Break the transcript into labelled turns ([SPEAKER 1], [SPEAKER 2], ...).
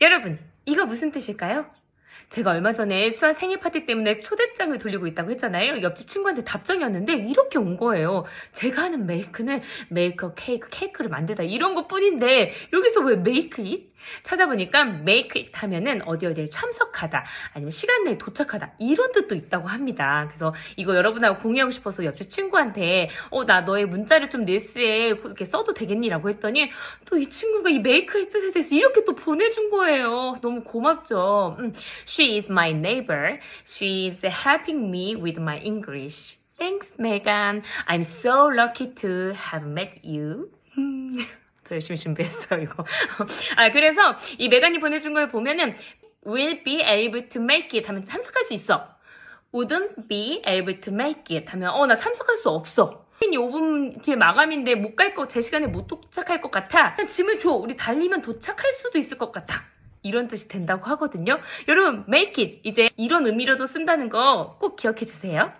[SPEAKER 1] 여러분, 이거 무슨 뜻일까요? 제가 얼마 전에 수아 생일 파티 때문에 초대장을 돌리고 있다고 했잖아요. 옆집 친구한테 답장이 왔는데 이렇게 온 거예요. 제가 하는 메이크는 메이크업 케이크, 케이크를 만들다 이런 것 뿐인데 여기서 왜 메이크 잇? 찾아보니까 메이크 잇 하면은 어디 어디에 참석하다 아니면 시간 내에 도착하다 이런 뜻도 있다고 합니다. 그래서 이거 여러분하고 공유하고 싶어서 옆집 친구한테 어 나 너의 문자를 좀 릴스에 이렇게 써도 되겠니라고 했더니 또 이 친구가 이 메이크의 뜻에 대해서 이렇게 또 보내준 거예요. 너무 고맙죠. 음, She is my neighbor. She is helping me with my English. Thanks, Megan. I'm so lucky to have met you. 음, 저 열심히 준비했어요, 이거. 아, 그래서 이 메간이 보내준 걸 보면은 will be able to make it 하면 참석할 수 있어. wouldn't be able to make it 하면 어, 나 참석할 수 없어. 5분 뒤에 마감인데 못 갈 거, 제 시간에 못 도착할 것 같아. 그냥 짐을 줘. 우리 달리면 도착할 수도 있을 것 같아. 이런 뜻이 된다고 하거든요. 여러분, make it. 이제 이런 의미로도 쓴다는 거 꼭 기억해 주세요.